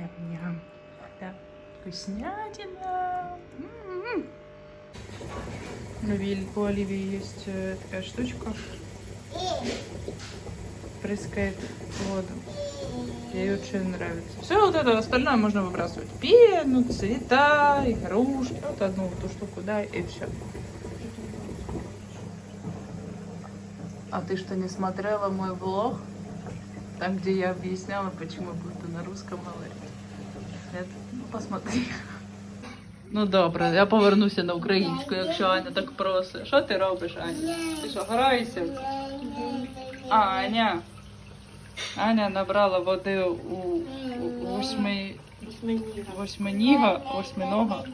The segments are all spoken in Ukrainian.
Ням-ням. Да. Вкуснятина. М-м-м. У Оливии есть э, такая штучка. Прыскает воду. Ей очень нравится. Все вот это остальное можно выбрасывать. Пену, цвета, игрушки. Вот одну вот эту штуку, да, и все. А ты что, не смотрела мой влог? Там, где я объясняла, почему буду на русском говорити. Ну, посмотри. Ну добре, я повернуся на українську, якщо Аня так просить. Що ти робиш, Аня? Ти що, граєшся? Аня. Аня набрала води у, восьми, восьминіга, восьминога,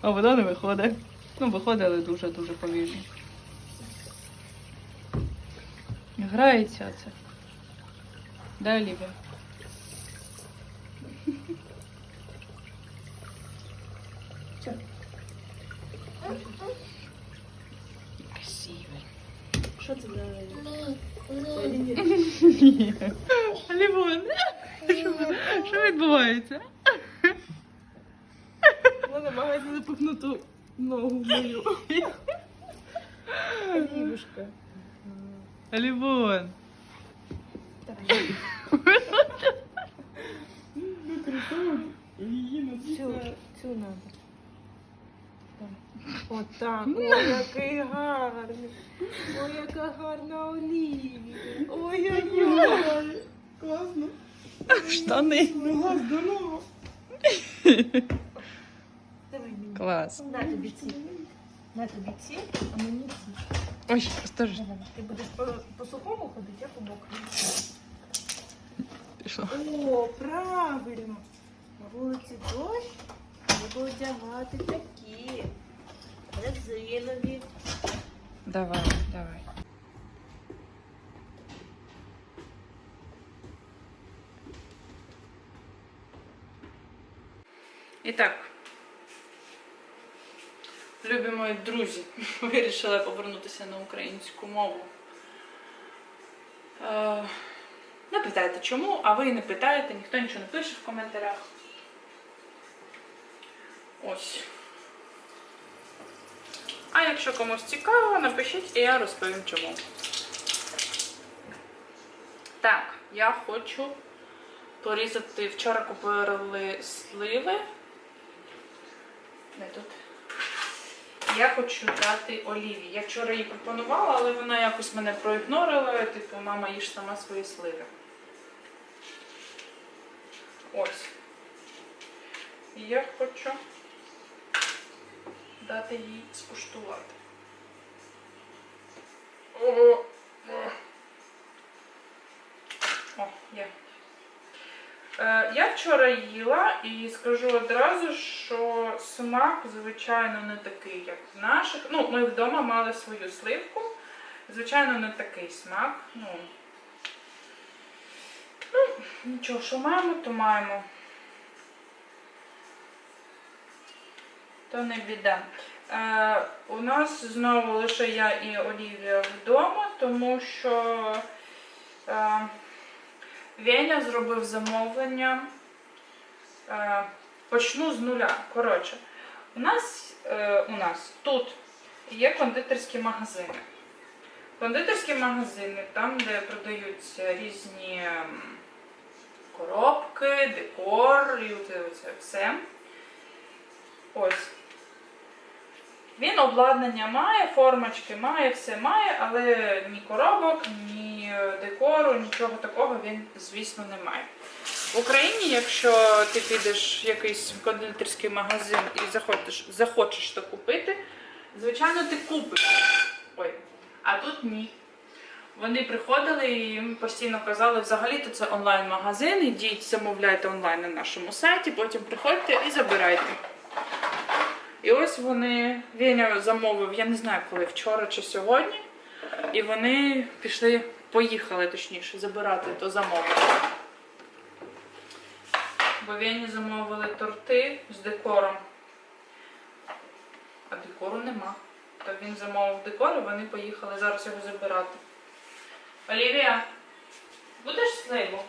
а вода не виходить. Ну, виходить, але дуже-дуже повільно. Грається це. Да, Лівia? Красивий. Що це за Лівон, що, що відбувається? Вона намагається запихнути ногу мою. Лівушка. Лівон. Її на цю, цю надо. Отак. Ой, який гарний. Ой, яка гарна олівія. Ой-ой-ой. Класно. Штани. Нога здорова. Давай мені. Клас. На тобі ці. На тобі ці, а мені ці. Ой. Давай. Ти будеш по, по сухому ходити, я по мокрому. О, правильно. На вулиці дощ, треба одягати такі. Давай, давай. І так, любі мої друзі, вирішила повернутися на українську мову. Е, не питайте чому, а ви не питаєте, ніхто нічого не пише в коментарях. Ось. Якщо комусь цікаво, напишіть і я розповім чому. Так, я хочу порізати. Вчора купили сливи. Де тут? Я хочу дати оліві. Я вчора їй пропонувала, але вона якось мене проігнорила. Типу, мама їж сама свої сливи. Ось. І я хочу дати їй скуштувати. О, є. Е, я вчора їла і скажу одразу, що смак, звичайно, не такий, як в наших. Ну, ми вдома мали свою сливку. Звичайно, не такий смак. Ну, ну нічого, що маємо, то маємо. То не біда. Е, у нас знову лише я і Олівія вдома, тому що е, Веня зробив замовлення. Е, почну з нуля. Коротше, у нас, е, у нас тут є кондитерські магазини. Кондитерські магазини, там, де продаються різні коробки, декор і оце все. Ось. Він обладнання має, формочки має, все має, але ні коробок, ні декору, нічого такого він, звісно, не має. В Україні, якщо ти підеш в якийсь кондитерський магазин і захочеш, захочеш то купити, звичайно, ти купиш. Ой, а тут ні. Вони приходили і їм постійно казали, взагалі-то це онлайн-магазин, ідіть, замовляйте онлайн на нашому сайті, потім приходьте і забирайте. І ось вони, Веня замовив, я не знаю коли, вчора чи сьогодні. І вони пішли, поїхали точніше, забирати то замовлення. Бо Вені замовили торти з декором. А декору нема. То він замовив декор і вони поїхали зараз його забирати. Олівія, будеш сливу?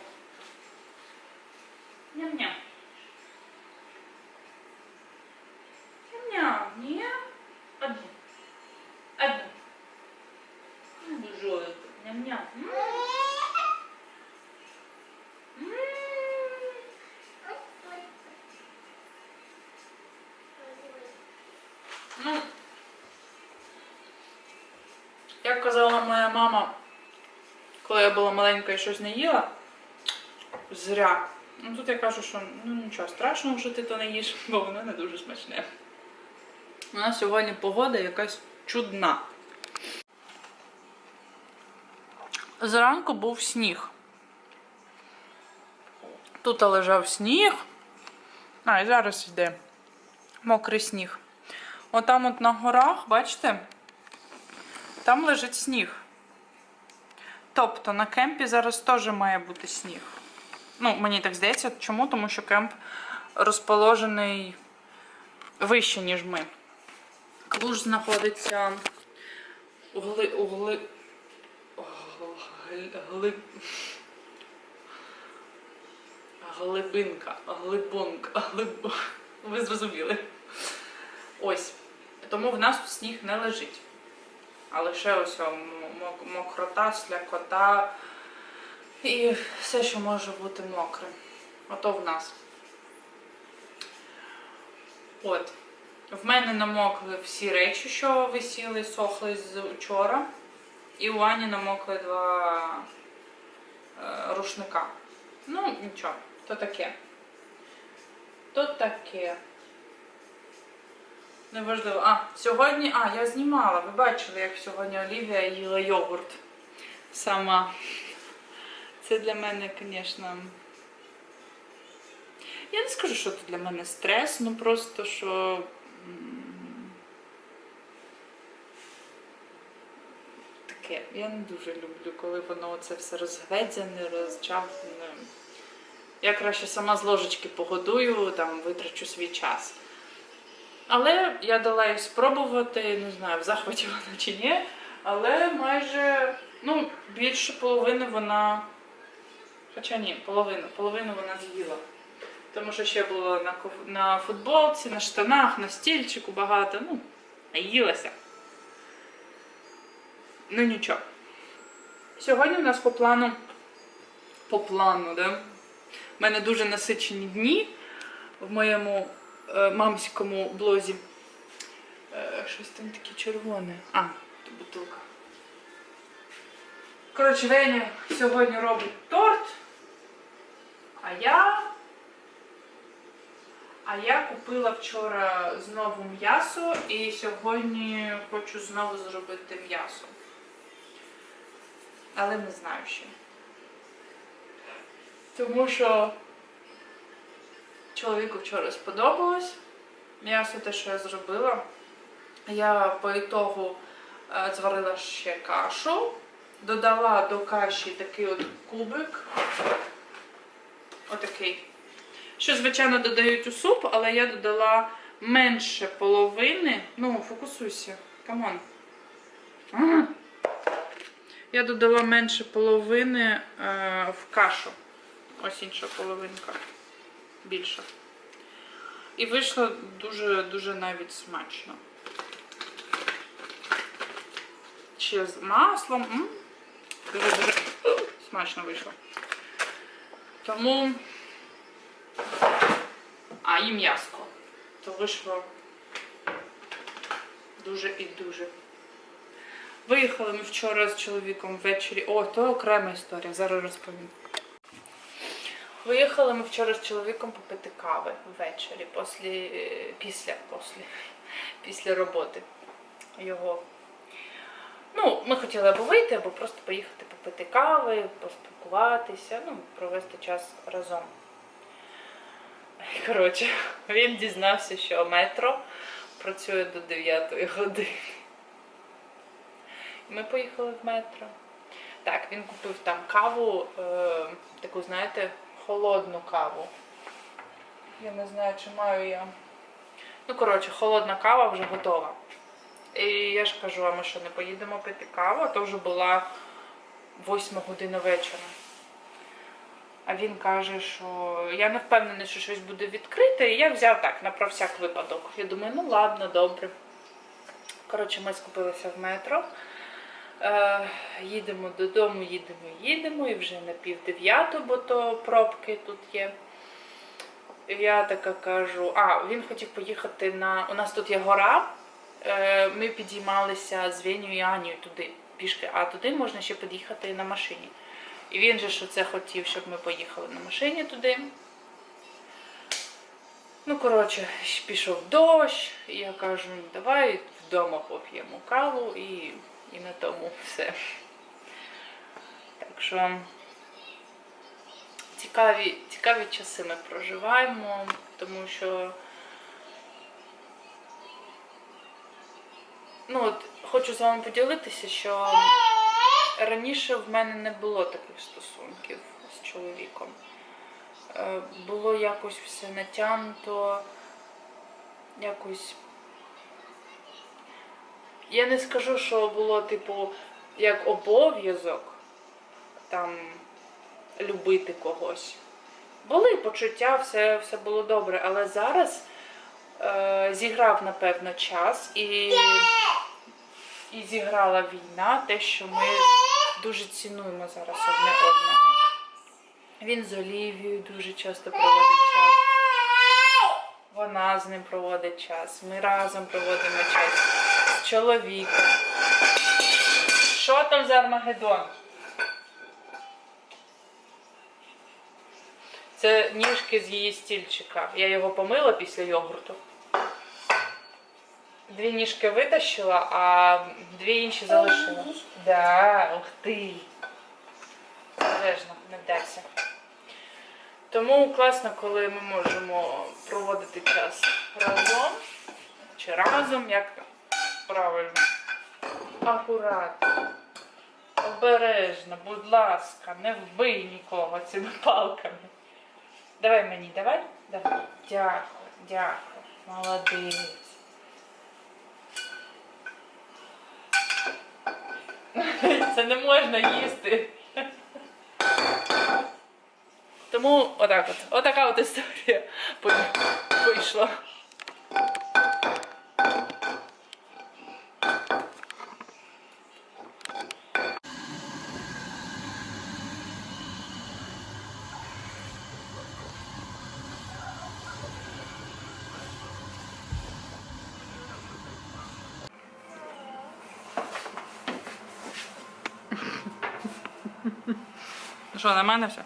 Як казала моя мама, коли я була маленька і щось не їла, зря. Ну тут я кажу, що ну нічого страшного, що ти то не їш, бо воно не дуже смачне. У нас сьогодні погода якась чудна. Зранку був сніг. Тут лежав сніг. А, і зараз йде мокрий сніг. Отам от на горах, бачите? Там лежить сніг. Тобто на кемпі зараз теж має бути сніг. Ну, мені так здається, чому? Тому що кемп розположений вище, ніж ми. Клуж знаходиться у гли... у гли... гли- гли... Глибинка, глибонка, глиб... Ви зрозуміли. Ось. Тому в нас тут сніг не лежить. А лише ось мокрота, слякота і все, що може бути мокрим. Ото в нас. От. В мене намокли всі речі, що висіли, сохли з вчора. І у Ані намокли два е, рушника. Ну, нічого, то таке. То таке. Неважливо. А, сьогодні. А, я знімала. Ви бачили, як сьогодні Олівія їла йогурт. Сама. Це для мене, звісно. Я не скажу, що це для мене стрес, ну просто що. Таке. Я не дуже люблю, коли воно це все розгведзяне, розчавлене. Я краще сама з ложечки погодую, там витрачу свій час. Але я дала їй спробувати, не знаю, в захваті вона чи ні. Але майже, ну, більше половини вона. Хоча ні, половину, половину вона з'їла. Тому що ще було на, на футболці, на штанах, на стільчику багато. Ну, наїлася. Ну нічого. Сьогодні у нас по плану. По плану, да? У мене дуже насичені дні в моєму мамському блозі. Е, щось там таке червоне. А, то бутилка. Коротше, Веня сьогодні робить торт. А я. А я купила вчора знову м'ясо і сьогодні хочу знову зробити м'ясо. Але не знаю ще. Тому що чоловіку вчора сподобалось. М'ясо те, що я зробила. Я по ітогу е, зварила ще кашу, додала до каші такий от кубик. Отакий. Що, звичайно, додають у суп, але я додала менше половини. Ну, фокусуйся. Камон. Я додала менше половини е, в кашу. Ось інша половинка. Більша. І вийшло дуже-дуже навіть смачно. Ще з маслом. Дуже-дуже смачно вийшло. Тому. А, і м'яско. То вийшло дуже і дуже. Виїхали ми вчора з чоловіком ввечері. О, то окрема історія, зараз розповім. Виїхали ми вчора з чоловіком попити кави ввечері, після, після, після, після роботи його. Ну, ми хотіли або вийти, або просто поїхати попити кави, поспілкуватися, ну, провести час разом. Коротше, він дізнався, що метро працює до 9 години. Ми поїхали в метро. Так, він купив там каву, е, таку, знаєте, холодну каву. Я не знаю, чи маю я. Ну, коротше, холодна кава вже готова. І я ж кажу, а ми що не поїдемо пити каву, а то вже була 8 година вечора. А він каже, що я не впевнений, що щось буде відкрите, і я взяв так, на про всяк випадок. Я думаю, ну ладно, добре. Коротше, ми скупилися в метро. Е, їдемо додому, їдемо, їдемо, і вже на пів бо то пробки тут є. Я така кажу, а він хотів поїхати на. У нас тут є гора. Е, Ми підіймалися з Веню і Анією туди пішки, а туди можна ще під'їхати на машині. І він же що це хотів, щоб ми поїхали на машині туди. Ну, коротше, пішов дощ, і я кажу, давай вдома поп'ємо каву і, і на тому все. Так що цікаві, цікаві часи ми проживаємо, тому що ну, от, хочу з вами поділитися, що раніше в мене не було таких стосунків з чоловіком. Е, Було якось все натягнуто, якось. Я не скажу, що було, типу, як обов'язок там любити когось. Були почуття, все, все було добре, але зараз е, зіграв, напевно, час і, і зіграла війна, те, що ми дуже цінуємо зараз одне одного. Він з Олівією дуже часто проводить час. Вона з ним проводить час. Ми разом проводимо час з чоловіком. Що там за Армагеддон? Це ніжки з її стільчика. Я його помила після йогурту. Дві ніжки витащила, а дві інші залишила. Да, ух ти. Обережно, не вдасться. Тому класно, коли ми можемо проводити час разом чи разом, як правильно. Акуратно. Обережно, будь ласка, не вбий нікого цими палками. Давай мені, давай. Давай. Дякую, дякую. Молодець. Це не можна їсти. Тому отак от. Отака от історія вийшла. Що, мене все?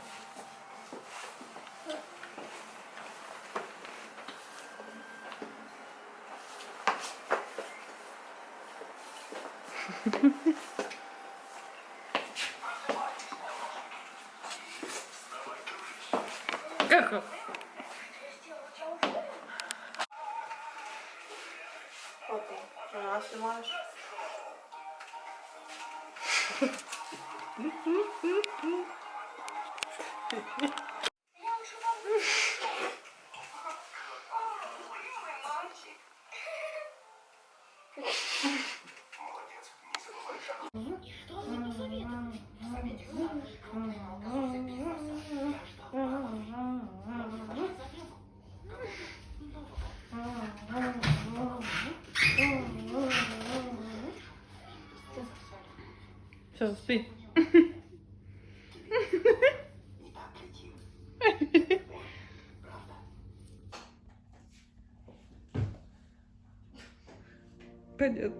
Как? Нас знімаєш? Все, спи. происходит.